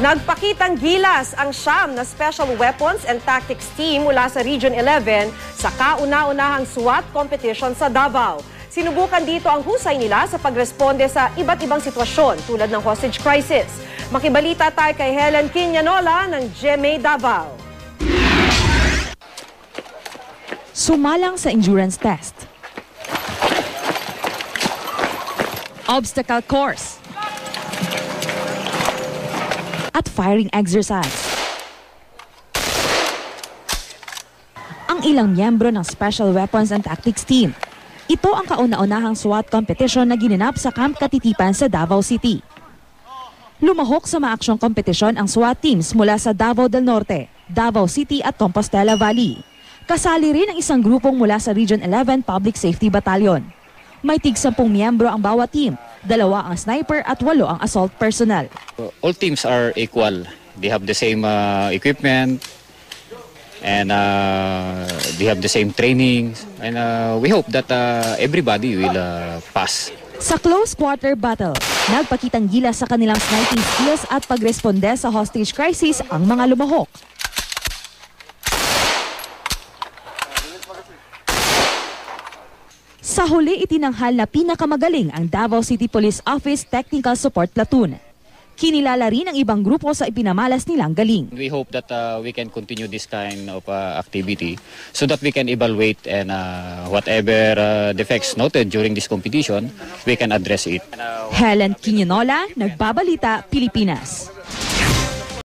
Nagpakitang gilas ang siyam na Special Weapons and Tactics Team mula sa Region 11 sa kauna-unahang SWAT competition sa Davao. Sinubukan dito ang husay nila sa pagresponde sa iba't ibang sitwasyon tulad ng hostage crisis. Makibalita tayo kay Helen Quinanola ng GMA Davao. Sumalang sa endurance test. Obstacle course. Firing exercise. Ang ilang miyembro ng Special Weapons and Tactics Team. Ito ang kauna-unahang SWAT competition na ginanap sa Camp Katitipan sa Davao City. Lumahok sa maaksyong kompetisyon ang SWAT teams mula sa Davao del Norte, Davao City at Compostela Valley. Kasali rin ang isang grupong mula sa Region 11 Public Safety Battalion. May tig 10 miyembro ang bawat team, dalawa ang sniper at walo ang assault personnel. All teams are equal. They have the same uh, equipment and uh, they have the same training and uh, we hope that uh, everybody will uh, pass. Sa close quarter battle, nagpakitang gila sa kanilang sniping skills at pagresponde sa hostage crisis ang mga lumahok. Sa huli itinanghal na pinakamagaling ang Davao City Police Office Technical Support Platoon. Kinilala rin ang ibang grupo sa ipinamalas nilang galing. We hope that uh, we can continue this kind of uh, activity so that we can evaluate and uh, whatever uh, defects noted during this competition, we can address it. Helen Quinonola, Nagbabalita, Pilipinas.